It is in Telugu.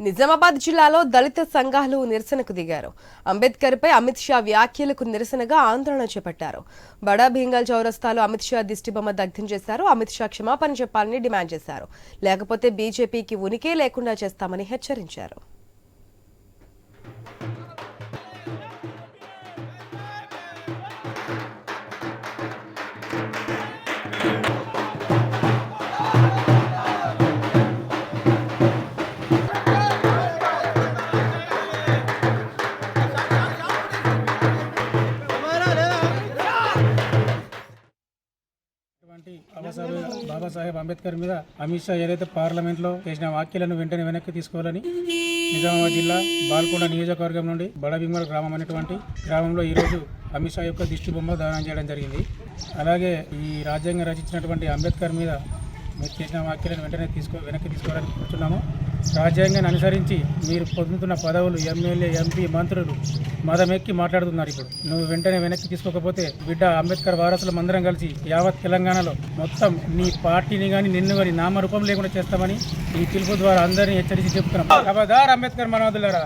నిజామాబాద్ జిల్లాలో దళిత సంఘాలు నిరసనకు దిగారు. అంబేద్కర్పై అమిత్ షా వ్యాఖ్యలకు నిరసనగా ఆందోళన చేపట్టారు. బడా భీంగల్ చౌరస్తాలో అమిత్ షా దిష్టిబొమ్మ దగ్ధం చేశారు. అమిత్ షా క్షమాపణ చెప్పాలని డిమాండ్ చేశారు. లేకపోతే బీజేపీకి ఉనికే లేకుండా చేస్తామని హెచ్చరించారు. బాబాసాహెబ్ అంబేద్కర్ మీద అమిత్ షా ఏదైతే పార్లమెంట్లో చేసిన వ్యాఖ్యలను వెంటనే వెనక్కి తీసుకోవాలని నిజామాబాద్ జిల్లా బాల్కొండ నియోజకవర్గం నుండి బడబిమ్మల గ్రామం అనేటువంటి గ్రామంలో ఈరోజు అమిత్ షా యొక్క దిష్టి బొమ్మ దానం చేయడం జరిగింది. అలాగే ఈ రాజ్యాంగం రచించినటువంటి అంబేద్కర్ మీద మీరు చేసిన వ్యాఖ్యలను వెంటనే తీసుకో వెనక్కి తీసుకోవాలని కోరుతున్నాము రాజ్యాంగాన్ని అనుసరించి మీరు పొందుతున్న పదవులు ఎమ్మెల్యే ఎంపీ మంత్రులు మదమెక్కి మాట్లాడుతున్నారు ఇప్పుడు. నువ్వు వెంటనే వెనక్కి తీసుకోకపోతే బిడ్డ అంబేద్కర్ వారసులు అందరం కలిసి యావత్ తెలంగాణలో మొత్తం నీ పార్టీని కానీ నిన్ను కానీ నామరూపం లేకుండా చేస్తామని ఈ పిలుపు ద్వారా అందరినీ హెచ్చరించి చెప్తున్నాం. ఖబర్దార్ అంబేద్కర్ మనోదులరా.